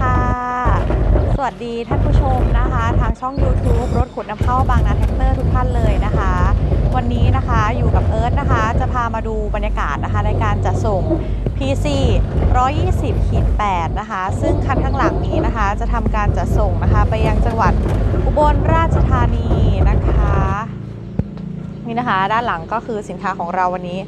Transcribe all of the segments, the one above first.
ค่ะ สวัสดีท่านผู้ชมนะคะ ทางช่อง YouTube รถขุดน้ำเข้าบางนาแท็กเตอร์ทุกท่านเลยนะคะ วันนี้นะคะอยู่กับเอิร์ธนะคะ จะพามาดูบรรยากาศนะคะ ในการจะส่ง PC 120ขีด8นะคะ ซึ่งคันข้างหลังนี้นะคะ จะทำการจะส่งนะคะ ไปยังจังหวัดอุบลราชธานีนะคะนี่นะคะ ด้านหลังก็คือสินค้าของเราวันนี้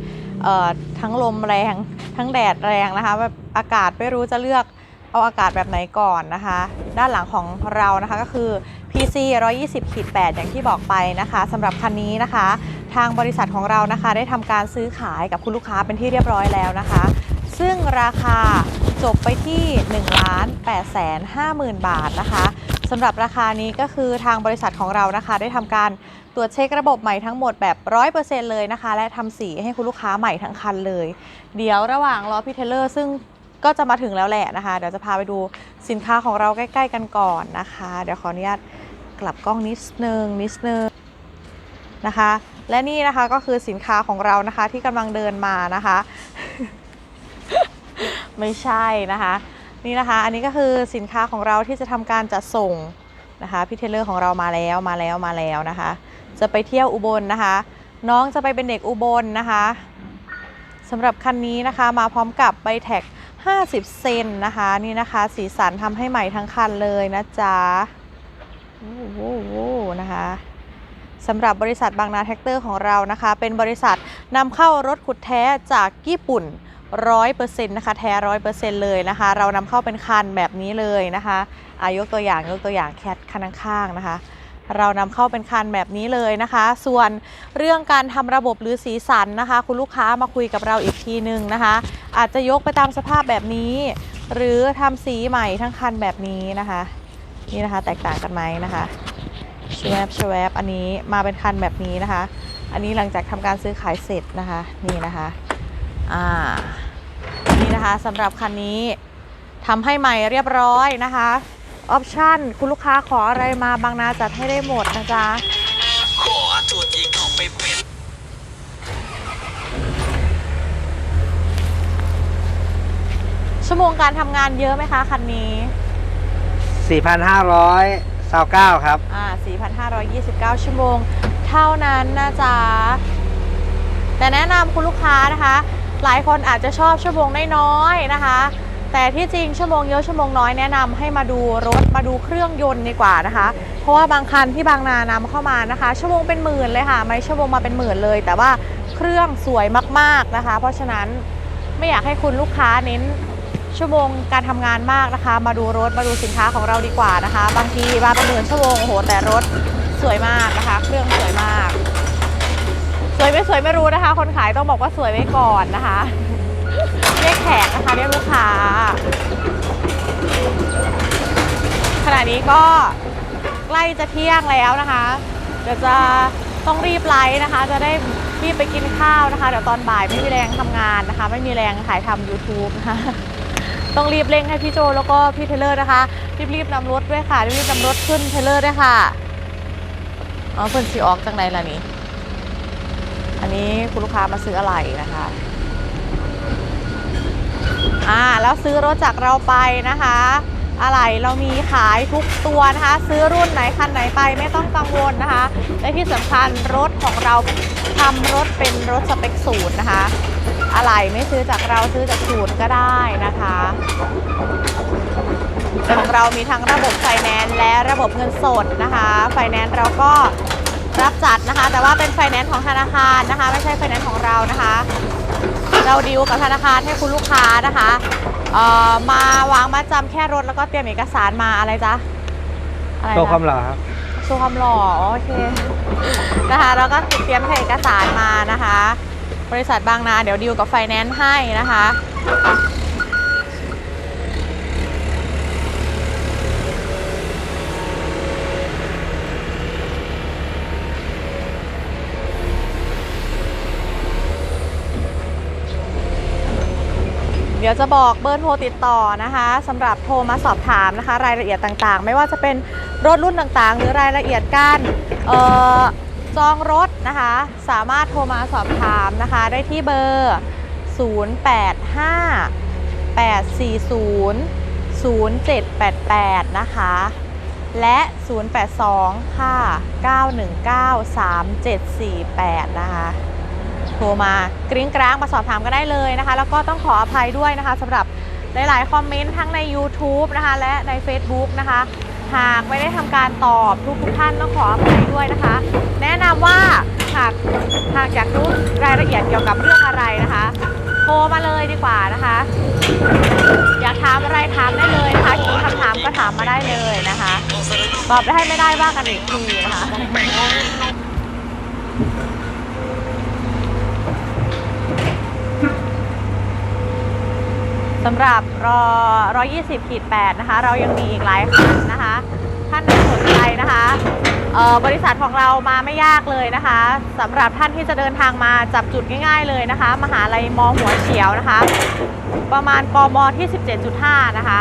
ทั้งลมแรงทั้งแดดแรงนะคะแบบอากาศไม่รู้จะเลือก เอาอากาศแบบไหนก่อนนะคะ ด้านหลังของเรานะคะก็คือ PC 120ขีด8อย่างที่บอกไปนะคะสำหรับคันนี้นะคะ ทางบริษัทของเรานะคะ ได้ทำการซื้อขายกับคุณลูกค้าเป็นที่เรียบร้อยแล้วนะคะ ซึ่งราคาจบไปที่1ล้าน8แสน5หมื่นบาทนะคะสำหรับราคานี้ก็คือทางบริษัทของเรานะคะ ได้ทำการตรวจเช็คระบบใหม่ทั้งหมดแบบ 100%เลยนะคะ และทำสีให้คุณลูกค้าใหม่ทั้งคันเลย เดี๋ยวระหว่างรอพี่เทเลอร์ซึ่ง ก็จะมาถึงแล้วแหละนะคะ เดี๋ยวจะพาไปดูสินค้าของเราใกล้ ๆ กันก่อนนะคะ เดี๋ยวขออนุญาตกลับกล้องนิดนึงนิดนึงนะคะ และนี่นะคะก็คือสินค้าของเรานะคะที่กำลังเดินมานะคะ ไม่ใช่นะคะ นี่นะคะ อันนี้ก็คือสินค้าของเราที่จะทำการจัดส่งนะคะพี่เทเลอร์ของเรามาแล้วมาแล้วมาแล้วนะคะ จะไปเที่ยวอุบลนะคะ น้องจะไปเป็นเด็กอุบลนะคะสำหรับคันนี้นะคะ มาพร้อมกับใบแท็ก 50 เซนนะคะนี่นะคะสีสันทำให้ใหม่ทั้งคันเลยนะจ๊ะโอ้โหนะคะสำหรับบริษัทบางนาแท็กเตอร์ของเรานะคะ เป็นบริษัทนำเข้ารถขุดแท้จากญี่ปุ่น100%นะคะแท้100%เลยนะคะ เรานำเข้าเป็นคันแบบนี้เลยนะคะอายกตัวอย่างยกตัวอย่างแคทคันข้างๆนะคะ เรานำเข้าเป็นคันแบบนี้เลยนะคะ ส่วนเรื่องการทำระบบหรือสีสันนะคะ คุณลูกค้ามาคุยกับเราอีกทีนึงนะคะ อาจจะยกไปตามสภาพแบบนี้ หรือทำสีใหม่ทั้งคันแบบนี้นะคะ นี่นะคะแตกต่างกันไหมนะคะชวบชวบอันนี้มาเป็นคันแบบนี้นะคะ อันนี้หลังจากทำการซื้อขายเสร็จนะคะนี่นะคะอ่านี่นะคะสำหรับคันนี้ทำให้ใหม่เรียบร้อยนะคะออปชั่นคุณลูกค้าขออะไรมาบางนาจัดให้ได้หมดนะจ๊ะ ขอตัวจริงเอาไปเป็น ชั่วโมงการทำงานเยอะไหมคะคันนี้ 4,529 ครับ อ่า 4,529 ชั่วโมง เท่านั้นนะจ๊ะ แต่แนะนำคุณลูกค้านะคะ หลายคนอาจจะชอบชั่วโมงน้อยๆนะคะ แต่ที่จริงชั่วโมงเยอะชั่วโมงน้อยแนะนำให้มาดูรถมาดูเครื่องยนต์ดีกว่านะคะ เพราะว่าบางคันที่บางนานำเข้ามานะคะ ชั่วโมงเป็นหมื่นเลยค่ะ ไม่ชั่วโมงมาเป็นหมื่นเลย แต่ว่าเครื่องสวยมากๆนะคะ เพราะฉะนั้นไม่อยากให้คุณลูกค้าเน้น ชั่วโมงการทำงานมากนะคะ มาดูรถมาดูสินค้าของเราดีกว่านะคะ บางทีมาเป็นหมื่นชั่วโมงโอ้โหแต่รถสวยมากนะคะ เครื่องสวยมาก สวยไม่สวยไม่รู้นะคะ คนขายต้องบอกว่าสวยไว้ก่อนนะคะเรียกแขกนะคะเรียกลูกค้าขณะนี้ก็ใกล้จะเที่ยงแล้วนะคะเดี๋ยวจะต้องรีบไลฟ์นะคะ จะได้รีบไปกินข้าวนะคะ เดี๋ยวตอนบ่ายไม่มีแรงทำงานนะคะ ไม่มีแรงถ่ายทำ YouTube นะคะ ต้องรีบเร่งให้พี่โจแล้วก็พี่เทเลอร์นะคะ รีบๆนำรถด้วยค่ะ รีบๆนำรถขึ้นเทเลอร์ด้วยค่ะอ๋อเพิ่นสีออกจังไหนล่ะนี่ อันนี้คุณลูกค้ามาซื้ออะไรนะคะอ่าแล้วซื้อรถจากเราไปนะคะ อะไรเรามีขายทุกตัวนะคะ ซื้อรุ่นไหนคันไหนไปไม่ต้องกังวลนะคะและที่สำคัญรถของเราทำรถเป็นรถสเปคสูตรนะคะ อะไรไม่ซื้อจากเราซื้อจากสูตรก็ได้นะคะของเรามีทั้งระบบไฟแนนซ์และระบบเงินสดนะคะไฟแนนซ์เราก็รับจัดนะคะ แต่ว่าเป็นไฟแนนซ์ของธนาคารนะคะ ไม่ใช่ไฟแนนซ์ของเรานะคะ เราดีลกับธนาคารให้คุณลูกค้านะคะเอ่อมาวางมาจำแค่รถแล้วก็เตรียมเอกสารมาอะไรจ๊ะอะไรโชว์จ๊ะความหล่อครับโชว์ความหล่ออ๋อโอเคนะคะแล้วก็เตรียมแค่เอกสารมานะคะ บริษัทบางนา เดี๋ยวดีลกับไฟแนนซ์ให้นะคะเดี๋ยวจะบอกเบอร์โทรติดต่อนะคะสำหรับโทรมาสอบถามนะคะ รายละเอียดต่างๆ ไม่ว่าจะเป็นรถรุ่นต่างๆ หรือรายละเอียดการเอ่อ จองรถนะคะ สามารถโทรมาสอบถามนะคะ ได้ที่เบอร์ 085 840 0788 นะคะ และ 082 ค่ะ 919 3748 นะคะ โทรมากริ้งกร้างมาสอบถามก็ได้เลยนะคะ แล้วก็ต้องขออภัยด้วยนะคะสำหรับหลาย ๆ คอมเมนต์ทั้งใน YouTube นะคะ และใน Facebook นะคะ หากไม่ได้ทำการตอบทุกทุกท่านต้องขออภัยด้วยนะคะ แนะนำว่าหากหากอยากรู้รายละเอียดเกี่ยวกับเรื่องอะไรนะคะโทรมาเลยดีกว่านะคะ อยากถามอะไรถามได้เลยนะคะกี่คำถามก็ถามมาได้เลยนะคะ ตอบได้ไม่ได้ว่ากันอีกทีนะคะ สำหรับรอ120ขีด8นะคะ เรายังมีอีกหลายคันนะคะ ท่านใดสนใจนะคะบริษัทของเรามาไม่ยากเลยนะคะสำหรับท่านที่จะเดินทางมาจับจุดง่าย ๆเลยนะคะ มหาลัยมอหัวเฉียวนะคะ ประมาณกมที่ 17.5 นะคะ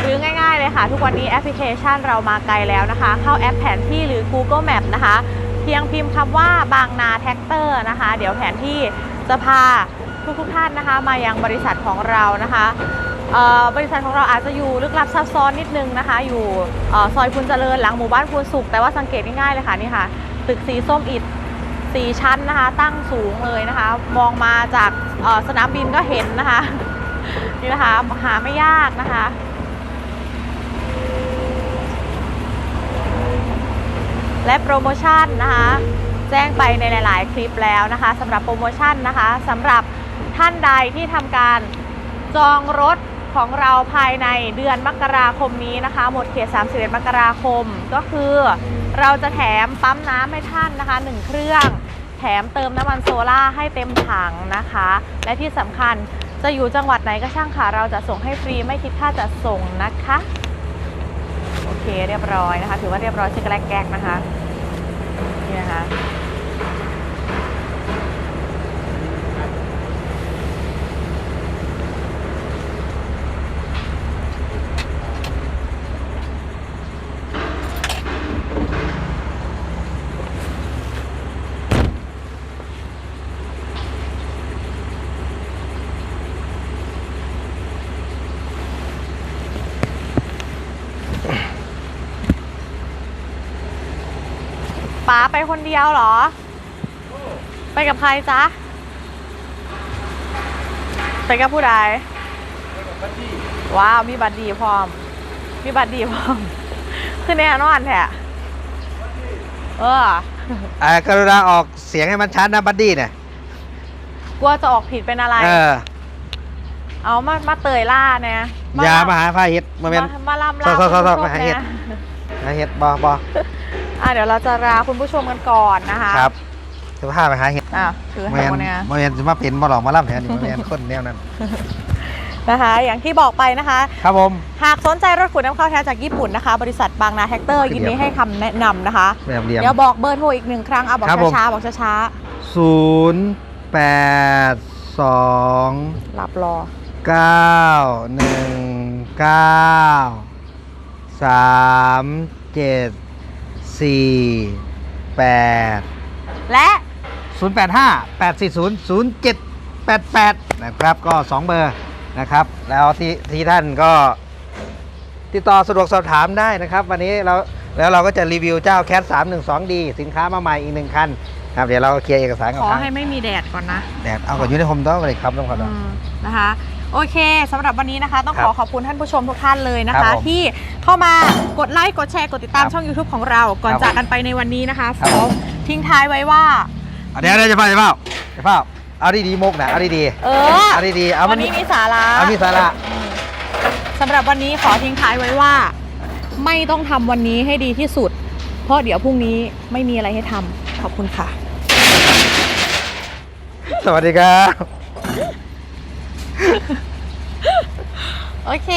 หรือง่ายๆเลยค่ะ ทุกวันนี้แอปพลิเคชันเรามาไกลแล้วนะคะ เข้าแอปแผนที่หรือ Google Map นะคะ เพียงพิมพ์คำว่าบางนาแท็กเตอร์นะคะ เดี๋ยวแผนที่จะพา ทุกๆท่านนะคะ มายังบริษัทของเรานะคะบริษัทของเราอาจจะอยู่ลึกลับซับซ้อนนิดนึงนะคะ อยู่ซอยพูนเจริญหลังหมู่บ้านพูนสุข แต่ว่าสังเกตง่ายๆเลยค่ะนี่ค่ะ ตึกสีส้มอิฐสีชั้นนะคะ ตั้งสูงเลยนะคะ มองมาจากสนามบินก็เห็นนะคะนี่นะคะหาไม่ยากนะคะและโปรโมชั่นนะคะ แจ้งไปในหลาย ๆ คลิปแล้วนะคะสำหรับโปรโมชั่นนะคะสำหรับ ท่านใดที่ทำการจองรถของเราภายในเดือนมกราคมนี้นะคะ หมดเขต31มกราคมก็คือเราจะแถมปั๊มน้ำให้ท่านนะคะ1เครื่อง แถมเติมน้ำมันโซล่าให้เต็มถังนะคะ และที่สำคัญจะอยู่จังหวัดไหนก็ช่างค่ะ เราจะส่งให้ฟรีไม่คิดค่าจัดส่งนะคะ โอเคเรียบร้อยนะคะ ถือว่าเรียบร้อยเช็คแรกแกกนะคะนี่นะคะาไปคนเดียวเหรอ ไปกับใครจ๊ะ ไปกับผู้ใดว้าว มีบัตรดีพร้อม มีบัตรดีพร้อม คือแน่นอนแท้เอออ่ากรุณาออกเสียงให้มันชัดนะบัดดี้เนี่ยกลัวจะออกผิดเป็นอะไร เออ เอามามาเตยล่าเนี่ยอยาลำมาหาพาเฮ็ดมาเป็นมามาลำลาโทษโทษโทษคุณผู้ชมาหาเห็ดนี่ยหาเฮ็ดบอบอ อะเดี๋ยวเราจะลาคุณผู้ชมกันก่อนนะคะครับจะพาไปหาเฮ็ดอะถือมาให้เห็นคนเนี่ยมาเห็นจะมาเป็นมาหลอกมาล่ำแทนนี่มาเห็นคนแนวนั้นนะคะ อย่างที่บอกไปนะคะ ครับผม หากสนใจรถขนน้ำเข้าแท้จากญี่ปุ่นนะคะ บริษัทบางนาแท็กเตอร์ยินดีให้คำแนะนำนะคะแบบเรียมเดี๋ยวบอกเบอร์โทรอีกหนึ่งครั้งเอาบอกครับผมช้าๆบอกช้าศูนย์แปดสองๆหลับรอเก้าหนึ่งเก้าสามเจ็ด สี่แปดและ 085 840 0788 นะครับก็ 2 เบอร์นะครับ แล้วที่ที่ท่านก็ติดต่อสะดวกสอบถามได้นะครับ วันนี้เราแล้วเราก็จะรีวิวเจ้าแคท 312D สินค้ามาใหม่อีกหนึ่งคันครับเดี๋ยวเราเคลียร์เอกสารกับขอทางให้ไม่มีแดดก่อนนะแดดเอาก่อนอยู่ในโฮมต้องเลยครับต้องขออืมนะคะ โอเคสำหรับวันนี้นะคะ ต้องครัขบอขอบคุณท่านผู้ชมทุกท่านเลยนะครัคะ บผมที่เข้ามากดไลค์กดแชร์กดติดตามครับช่อง YouTube ของเราก่อนครับจากกันไปในวันนี้นะคะครับขอทิ้งท้ายไว้ว่า เอาเดี๋ยวเดี๋ยวจะเฝ้าจะเฝ้าจะเฝ้าเอาดีๆมุกนะเอาดีเออๆเอาดีๆเอาวัมันนี้มีสาระเอามีสาระ สำหรับวันนี้ขอทิ้งท้ายไว้ว่า ไม่ต้องทำวันนี้ให้ดีที่สุด เพราะเดี๋ยวพรุ่งนี้ไม่มีอะไรให้ทำขอบคุณค่ะ สวัสดีครับ โอเค